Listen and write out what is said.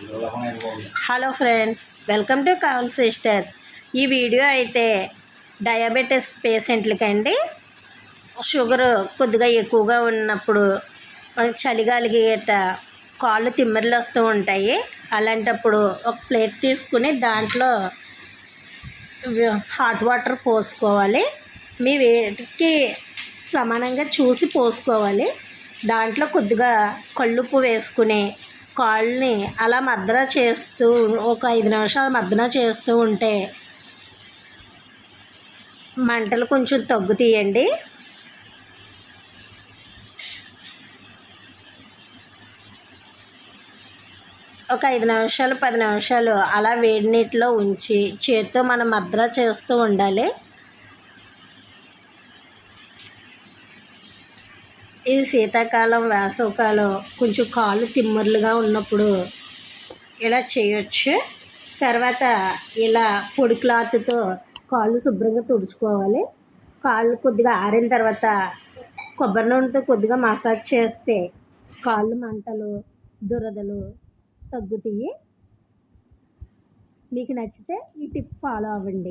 Hello friends welcome to Kaul sisters. ఈ video అయితే diabetes పేషెంట్లకండి. షుగర్ కొద్దిగా ఎక్కువగా ఉన్నప్పుడు మనకి చలిగాలికి కాళ్ళు తిమ్మిర్లు వస్తూ ఉంటాయి. అలాంటప్పుడు ఒక ప్లేట్ తీసుకుని దాంట్లో హాట్ వాటర్ పోసుకోవాలి. మీ వేటికి సమానంగా చూసి పోసుకోవాలి. దాంట్లో కొద్దిగా కళ్ళుప్పు వేసుకుని కాళ్ళని అలా మద్దన చేస్తూ ఒక ఐదు నిమిషాలు మద్దన చేస్తూ ఉంటే మంటలు కొంచెం తగ్గు తీయండి. ఒక ఐదు నిమిషాలు పది నిమిషాలు అలా వేడి నీటిలో ఉంచి చేత్తో మనం మద్ర చేస్తూ ఉండాలి. ఇది శీతాకాలం వేసవకాలం కొంచెం కాళ్ళు తిమ్మర్లుగా ఉన్నప్పుడు ఇలా చేయొచ్చు. తర్వాత ఇలా పొడి క్లాత్తో కాళ్ళు శుభ్రంగా తుడుచుకోవాలి. కాళ్ళు కొద్దిగా ఆరిన తర్వాత కొబ్బరి నూనెతో కొద్దిగా మసాజ్ చేస్తే కాళ్ళు మంటలు దురదలు తగ్గుతాయి. మీకు నచ్చితే ఈ టిప్ ఫాలో అవ్వండి.